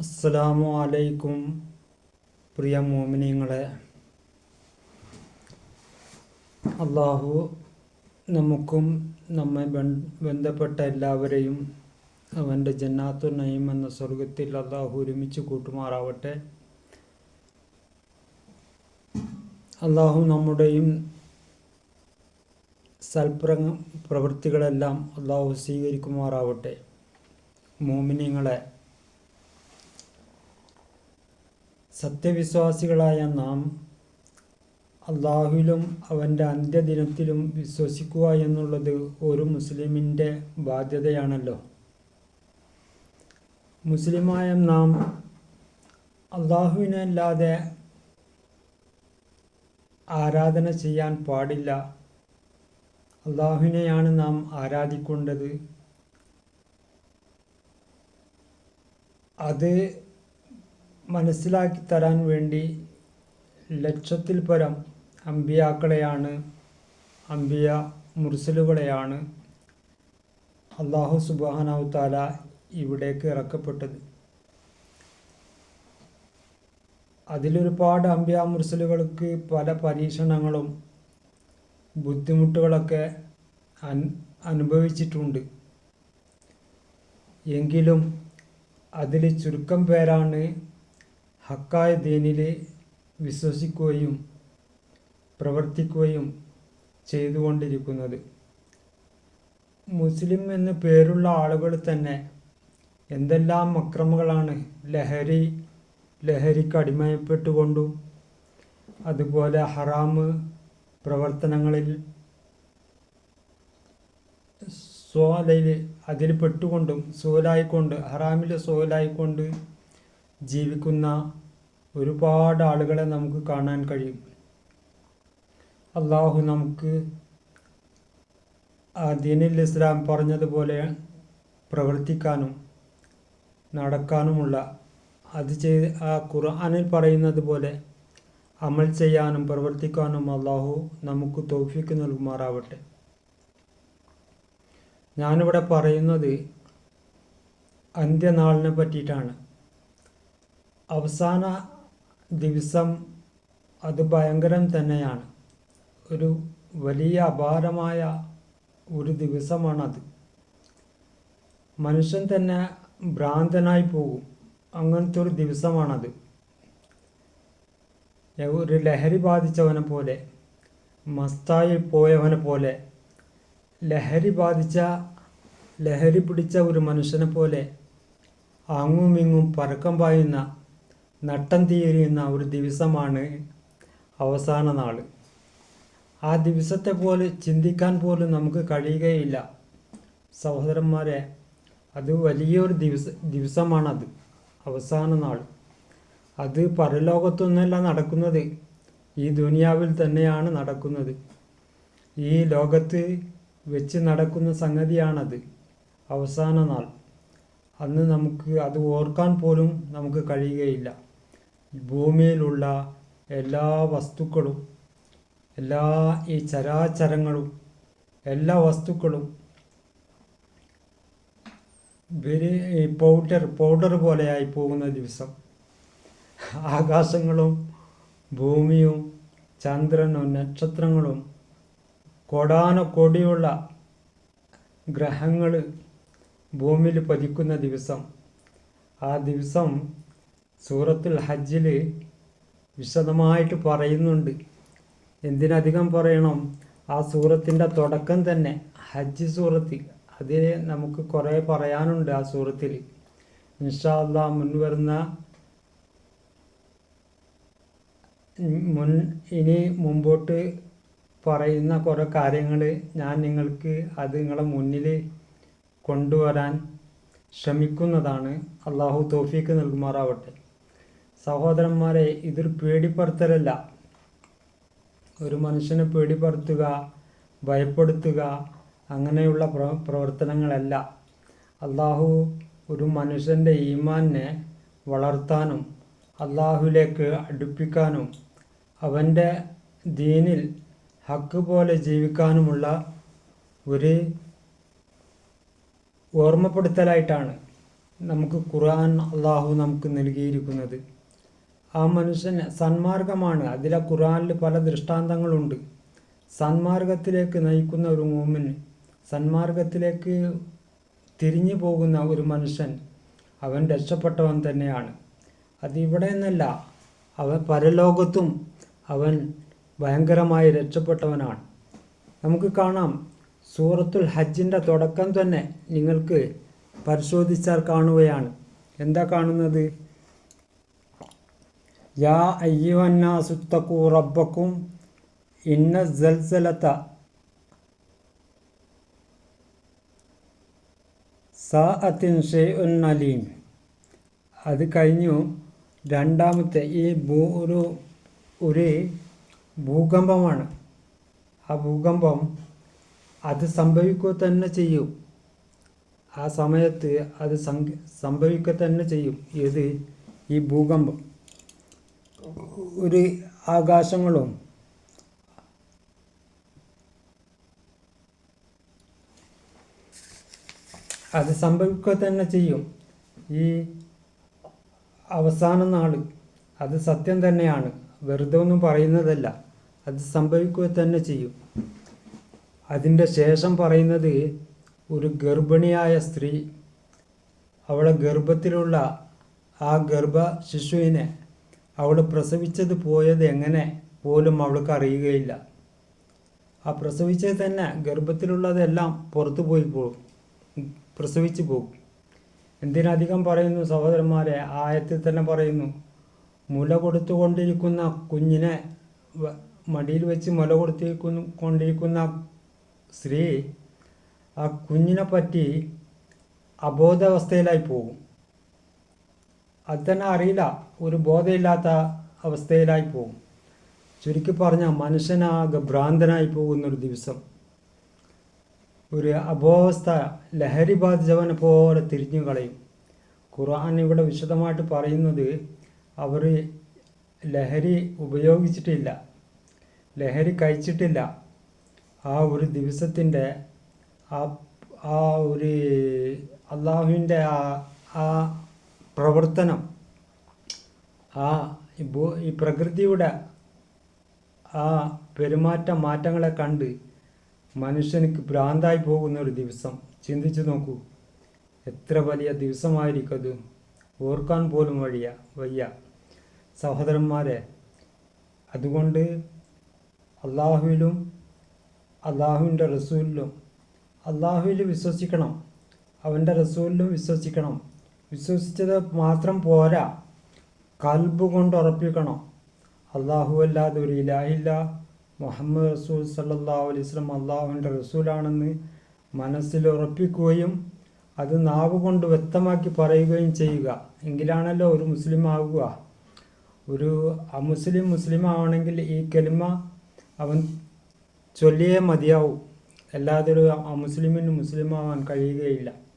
അസ്സലാമു അലൈക്കും പ്രിയ മോമിനിയങ്ങളെ അള്ളാഹു നമുക്കും നമ്മെ ബന്ധപ്പെട്ട എല്ലാവരെയും അവന്റെ ജന്നാത്തു നയം എന്ന സ്വർഗത്തിൽ അള്ളാഹു ഒരുമിച്ച് കൂട്ടുമാറാവട്ടെ. അള്ളാഹു നമ്മുടെയും സൽപ്ര പ്രവൃത്തികളെല്ലാം അള്ളാഹു സ്വീകരിക്കുമാറാവട്ടെ. മോമിനിയങ്ങളെ സത്യവിശ്വാസികളായ നാം അള്ളാഹുവിലും അവന്റെ അന്ത്യദിനത്തിലും വിശ്വസിക്കുക എന്നുള്ളത് ഒരു മുസ്ലിമിന്റെ ബാധ്യതയാണല്ലോ. മുസ്ലിമായ നാം അള്ളാഹുവിനെ അല്ലാതെ ആരാധന ചെയ്യാൻ പാടില്ല. അള്ളാഹുവിനെയാണ് നാം ആരാധിക്കേണ്ടത്. അത് മനസ്സിലാക്കി തരാൻ വേണ്ടി ലക്ഷത്തിൽ പരം അമ്പിയാക്കളെയാണ് അമ്പിയ മുർസലുകളെയാണ് അള്ളാഹു സുബാനാവു താല ഇവിടേക്ക് ഇറക്കപ്പെട്ടത്. അതിലൊരുപാട് അമ്പിയ മുർസലുകൾക്ക് പല പരീക്ഷണങ്ങളും ബുദ്ധിമുട്ടുകളൊക്കെ അനുഭവിച്ചിട്ടുണ്ട്. എങ്കിലും അതിൽ ചുരുക്കം പേരാണ് ഹക്കായ ദീനിലെ വിശ്വസിക്കുകയും പ്രവർത്തിക്കുകയും ചെയ്തുകൊണ്ടിരിക്കുന്നത്. മുസ്ലിം എന്ന് പേരുള്ള ആളുകൾ തന്നെ എന്തെല്ലാം അക്രമങ്ങളാണ് ലഹരി ലഹരിക്ക് അടിമയപ്പെട്ടുകൊണ്ടും അതുപോലെ ഹറാമ് പ്രവർത്തനങ്ങളിൽ സോലയിൽ അതിൽ പെട്ടുകൊണ്ടും സോലായിക്കൊണ്ട് ഹറാമിൽ സോലായിക്കൊണ്ട് ജീവിക്കുന്ന ഒരുപാട് ആളുകളെ നമുക്ക് കാണാൻ കഴിയും. അള്ളാഹു നമുക്ക് ദീനിൽ ഇസ്ലാം പറഞ്ഞതുപോലെ പ്രവർത്തിക്കാനും നടക്കാനുമുള്ള അത് ചെയ്ത് ആ ഖുർആനിൽ പറയുന്നത് പോലെ അമൽ ചെയ്യാനും പ്രവർത്തിക്കാനും അള്ളാഹു നമുക്ക് തോഫിക്ക് നൽകുമാറാവട്ടെ. ഞാനിവിടെ പറയുന്നത് അന്ത്യനാളിനെ പറ്റിയിട്ടാണ്. അവസാന ദിവസം അത് ഭയങ്കരം തന്നെയാണ്. ഒരു വലിയ അപാരമായ ഒരു ദിവസമാണത്. മനുഷ്യൻ തന്നെ ഭ്രാന്തനായി പോകും. അങ്ങനത്തെ ഒരു ദിവസമാണത്. ഒരു ലഹരി ബാധിച്ചവനെ പോലെ മസ്തായി പോയവനെ പോലെ ലഹരി ബാധിച്ച ലഹരി പിടിച്ച ഒരു മനുഷ്യനെ പോലെ അങ്ങും ഇങ്ങും പരക്കം പായുന്ന നട്ടം തീരുന്ന ഒരു ദിവസമാണ് അവസാന നാൾ ആ ദിവസത്തെ പോലെ ചിന്തിക്കാൻ പോലും നമുക്ക് കഴിയുകയില്ല. സഹോദരന്മാരെ അത് വലിയൊരു ദിവസ ദിവസമാണത്. അവസാന നാൾ അത് പരലോകത്തൊന്നുമല്ല നടക്കുന്നത്. ഈ ദുനിയാവിൽ തന്നെയാണ് നടക്കുന്നത്. ഈ ലോകത്ത് വെച്ച് നടക്കുന്ന സംഗതിയാണത്. അവസാന നാൾ. അന്ന് നമുക്ക് അത് ഓർക്കാൻ പോലും നമുക്ക് കഴിയുകയില്ല. ഭൂമിയിലുള്ള എല്ലാ വസ്തുക്കളും എല്ലാ ഈ ചരാചരങ്ങളും എല്ലാ വസ്തുക്കളും ഈ പൗഡർ പൗഡർ പോലെയായി പോകുന്ന ദിവസം. ആകാശങ്ങളും ഭൂമിയും ചന്ദ്രനും നക്ഷത്രങ്ങളും കോടാന കോടിയുള്ള ഗ്രഹങ്ങൾ ഭൂമിയിൽ പതിക്കുന്ന ദിവസം. ആ ദിവസം സൂറത്തുൽ ഹജ്ജിൽ വിശദമായിട്ട് പറയുന്നുണ്ട്. എന്തിനധികം പറയണം? ആ സൂറത്തിന്റെ തുടക്കം തന്നെ ഹജ്ജ് സൂറത്ത്. അതിൽ നമുക്ക് കുറേ പറയാനുണ്ട് ആ സൂറത്തിൽ. ഇൻഷാ അള്ളാ മുൻവരുന്ന മുൻ ഇനി മുമ്പോട്ട് പറയുന്ന കുറേ കാര്യങ്ങൾ ഞാൻ നിങ്ങൾക്ക് അത് നിങ്ങളെ മുന്നിൽ കൊണ്ടുവരാൻ ശ്രമിക്കുന്നതാണ്. അള്ളാഹു തോഫീക്ക് നൽകുമാറാവട്ടെ. സഹോദരന്മാരെ ഇതൊരു പേടിപ്പെടുത്തലല്ല. ഒരു മനുഷ്യനെ പേടിപ്പെടുത്തുക ഭയപ്പെടുത്തുക അങ്ങനെയുള്ള പ്ര പ്രവർത്തനങ്ങളല്ല. അള്ളാഹു ഒരു മനുഷ്യന്റെ ഈമാനെ വളർത്താനും അള്ളാഹുവിലേക്ക് അടുപ്പിക്കാനും അവന്റെ ദീനിൽ ഹക്ക് പോലെ ജീവിക്കാനുമുള്ള ഒരു ഓർമ്മപ്പെടുത്തലായിട്ടാണ് നമുക്ക് ഖുർആൻ അള്ളാഹു നമുക്ക് നൽകിയിരിക്കുന്നത്. ആ മനുഷ്യൻ സന്മാർഗമാണ്. അതിലെ ഖുറാനിൽ പല ദൃഷ്ടാന്തങ്ങളുണ്ട്. സന്മാർഗത്തിലേക്ക് നയിക്കുന്ന ഒരു മൂമിന് സന്മാർഗത്തിലേക്ക് തിരിഞ്ഞു പോകുന്ന ഒരു മനുഷ്യൻ അവൻ രക്ഷപ്പെട്ടവൻ തന്നെയാണ്. അതിവിടെ നിന്നല്ല അവൻ പരലോകത്തും അവൻ ഭയങ്കരമായി രക്ഷപ്പെട്ടവനാണ്. നമുക്ക് കാണാം സൂറത്തുൽ ഹജ്ജിന്റെ തുടക്കം തന്നെ നിങ്ങൾക്ക് പരിശോധിച്ചാൽ കാണുകയാണ്. എന്താ കാണുന്നത്? യാ അയ്യുവന്നാസുത്തക്കൂ റബ്ബക്കും ഇന്ന സൽസലത്ത സാഅത്തിൻ ഷെയ്ഉൻ അലീം. അത് കഴിഞ്ഞു രണ്ടാമത്തെ ഈ ഭൂ ഒരു ഒരു ഭൂകമ്പമാണ്. ആ ഭൂകമ്പം അത് സംഭവിക്കുക തന്നെ ചെയ്യും. ആ സമയത്ത് അത് സംഭവിക്കുക തന്നെ ചെയ്യും. ഇത് ഈ ഭൂകമ്പം. ഒരു ആകാശങ്ങളും അത് സംഭവിക്കുക തന്നെ ചെയ്യും. ഈ അവസാന നാൾ അത് സത്യം തന്നെയാണ്. വെറുതെ ഒന്നും പറയുന്നതല്ല. അത് സംഭവിക്കുക തന്നെ ചെയ്യും. അതിന്റെ ശേഷം പറയുന്നത് ഒരു ഗർഭിണിയായ സ്ത്രീ അവളെ ഗർഭത്തിലുള്ള ആ ഗർഭ ശിശുവിനെ അവൾ പ്രസവിച്ചത് പോയത് എങ്ങനെ പോലും അവൾക്ക് അറിയുകയില്ല. ആ പ്രസവിച്ചത് തന്നെ ഗർഭത്തിലുള്ളതെല്ലാം പുറത്തു പോയി പോകും പ്രസവിച്ചു പോകും. എന്തിനധികം പറയുന്നു സഹോദരന്മാരെ? ആയത്തിൽ തന്നെ പറയുന്നു മുല കൊടുത്തുകൊണ്ടിരിക്കുന്ന കുഞ്ഞിനെ മടിയിൽ വെച്ച് മുല കൊടുത്തിരിക്കുന്നു കൊണ്ടിരിക്കുന്ന സ്ത്രീ ആ കുഞ്ഞിനെ പറ്റി അബോധാവസ്ഥയിലായി പോകും. അത് തന്നെ അറിയില്ല. ഒരു ബോധമില്ലാത്ത അവസ്ഥയിലായി പോകും ചുരുക്കി പറഞ്ഞാൽ മനുഷ്യനാകെ ഭ്രാന്തനായി പോകുന്നൊരു ദിവസം. ഒരു അബോവസ്ഥ ലഹരി ബാധിച്ചവനെ പോലെ തിരിഞ്ഞു കളയും. ഖുർആൻ ഇവിടെ വിശദമായിട്ട് പറയുന്നത് അവർ ലഹരി ഉപയോഗിച്ചിട്ടില്ല. ലഹരി കഴിച്ചിട്ടില്ല. ആ ഒരു ദിവസത്തിന്റെ ആ ആ ഒരു അള്ളാഹുവിന്റെ ആ ആ പ്രവർത്തനം. ആ ഈ പ്രകൃതിയുടെ ആ പെരുമാറ്റ മാറ്റങ്ങളെ കണ്ട് മനുഷ്യനിക്ക് ഭ്രാന്തായി പോകുന്ന ഒരു ദിവസം. ചിന്തിച്ചു നോക്കൂ. എത്ര വലിയ ദിവസമായിരിക്കും അത്? ഓർക്കാൻ പോലും വഴിയ വയ്യ. സഹോദരന്മാരെ അതുകൊണ്ട് അള്ളാഹുവിലും അള്ളാഹുവിന്റെ റസൂലിലും അള്ളാഹുവിൽ വിശ്വസിക്കണം. അവന്റെ റസൂലിലും വിശ്വസിക്കണം. വിശ്വസിച്ചത് മാത്രം പോരാ. കൽബ് കൊണ്ട് ഉറപ്പിക്കണം? അള്ളാഹു അല്ലാതെ ഒരു ഇലാഹില്ല മുഹമ്മദ് റസൂൽ സല്ലാ അലൈവലം അള്ളാഹുവിന്റെ റസൂലാണെന്ന് മനസ്സിൽ ഉറപ്പിക്കുകയും അത് നാവ് കൊണ്ട് വ്യക്തമാക്കി പറയുകയും ചെയ്യുക. എങ്കിലാണല്ലോ ഒരു മുസ്ലിം ആകുക ഒരു അമുസ്ലിം മുസ്ലിം ആവണമെങ്കിൽ ഈ കെലിമ അവൻ ചൊല്ലിയേ മതിയാവും. അല്ലാതെ ഒരു അമുസ്ലിമിന് മുസ്ലിം ആവാൻ കഴിയുകയില്ല.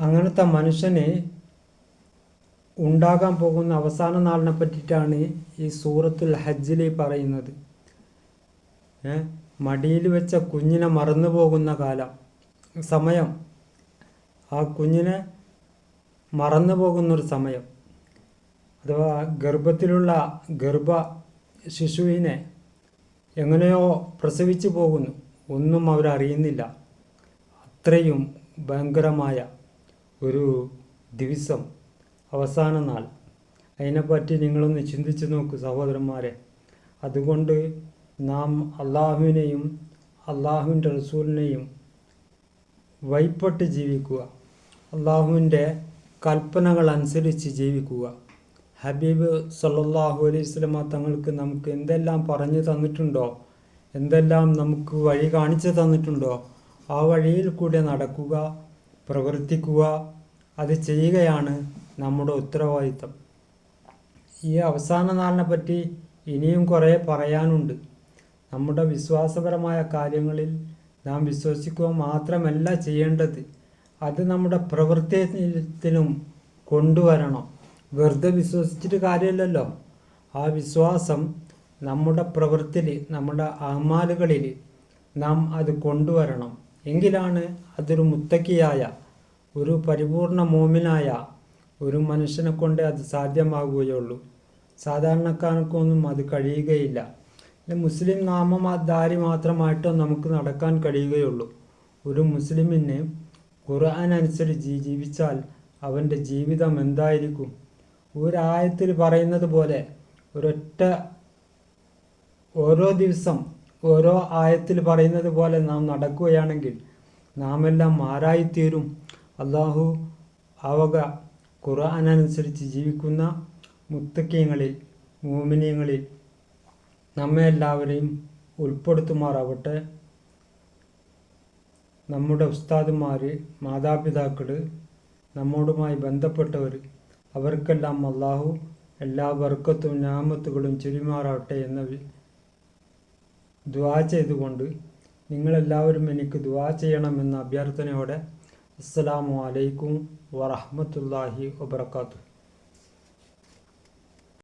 അങ്ങനത്തെ മനുഷ്യന് ഉണ്ടാകാൻ പോകുന്ന അവസാന നാളിനെ പറ്റിയിട്ടാണ് ഈ സൂറത്തുൽ ഹജ്ജിൽ പറയുന്നത്. മടിയിൽ വെച്ച കുഞ്ഞിനെ മറന്നു പോകുന്ന കാലം സമയം. ആ കുഞ്ഞിനെ മറന്നു പോകുന്നൊരു സമയം. അഥവാ ഗർഭത്തിലുള്ള ഗർഭ ശിശുവിനെ എങ്ങനെയോ പ്രസവിച്ചു പോകുന്നു. ഒന്നും അവരറിയുന്നില്ല. അത്രയും ഭയങ്കരമായ ഒരു ദിവസം അവസാന നാൾ. അതിനെപ്പറ്റി നിങ്ങളൊന്ന് ചിന്തിച്ച് നോക്കൂ സഹോദരന്മാരെ. അതുകൊണ്ട് നാം അള്ളാഹുവിനെയും അള്ളാഹുവിന്റെ റസൂലിനെയും വൈപ്പെട്ട് ജീവിക്കുക. അള്ളാഹുവിന്റെ കൽപ്പനകൾ അനുസരിച്ച് ജീവിക്കുക. ഹബീബ് സല്ലാഹു അലൈഹി സ്വലമ തങ്ങൾക്ക് നമുക്ക് എന്തെല്ലാം പറഞ്ഞു തന്നിട്ടുണ്ടോ? എന്തെല്ലാം നമുക്ക് വഴി കാണിച്ചു തന്നിട്ടുണ്ടോ? ആ വഴിയിൽ കൂടെ നടക്കുക. പ്രവർത്തിക്കുക അത് ചെയ്യുകയാണ് നമ്മുടെ ഉത്തരവാദിത്തം. ഈ അവസാന നാളിനെ പറ്റി ഇനിയും കുറേ പറയാനുണ്ട്. നമ്മുടെ വിശ്വാസപരമായ കാര്യങ്ങളിൽ നാം വിശ്വസിക്കുക മാത്രമല്ല ചെയ്യേണ്ടത്. അത് നമ്മുടെ പ്രവൃത്തിയിലും കൊണ്ടുവരണം. വെറുതെ വിശ്വസിച്ചിട്ട് കാര്യമില്ലല്ലോ. ആ വിശ്വാസം നമ്മുടെ പ്രവൃത്തിയിൽ നമ്മുടെ അമാലുകളിൽ നാം അത് കൊണ്ടുവരണം. എങ്കിലാണ് അതൊരു മുത്തക്കിയായ ഒരു പരിപൂർണ മോമിനായ ഒരു മനുഷ്യനെ കൊണ്ട് അത് സാധ്യമാകുകയുള്ളൂ സാധാരണക്കാർക്കൊന്നും അത് കഴിയുകയില്ല. മുസ്ലിം നാമധാരി മാത്രമായിട്ടോ നമുക്ക് നടക്കാൻ കഴിയുകയുള്ളൂ. ഒരു മുസ്ലിമിന് ഖുർആൻ അനുസരിച്ച് ജീവിച്ചാൽ അവന്റെ ജീവിതം എന്തായിരിക്കും? ഒരായത്തിൽ പറയുന്നത് പോലെ ഒരൊറ്റ ഓരോ ദിവസം ഓരോ ആയത്തിൽ പറയുന്നത് പോലെ നാം നടക്കുകയാണെങ്കിൽ നാം എല്ലാം മാറായിത്തീരും അള്ളാഹു ആവക ഖുർആൻ ജീവിക്കുന്ന മുത്തക്കീങ്ങളിൽ മോമിനിയങ്ങളിൽ നമ്മെ എല്ലാവരെയും ഉൾപ്പെടുത്തുമാറാവട്ടെ. നമ്മുടെ ഉസ്താദുമാർ മാതാപിതാക്കൾ നമ്മോടുമായി ബന്ധപ്പെട്ടവർ അവർക്കെല്ലാം അള്ളാഹു എല്ലാ വർക്കത്തും ഞാമത്തുകളും ചുരിമാറാവട്ടെ എന്ന വി- ദുആ ചെയ്തുകൊണ്ട് നിങ്ങളെല്ലാവരും എനിക്ക് ദുവാ ചെയ്യണമെന്ന അഭ്യർത്ഥനയോടെ അസ്സലാമു അലൈക്കും വറഹമത്തല്ലാഹി വബർക്കാത്തു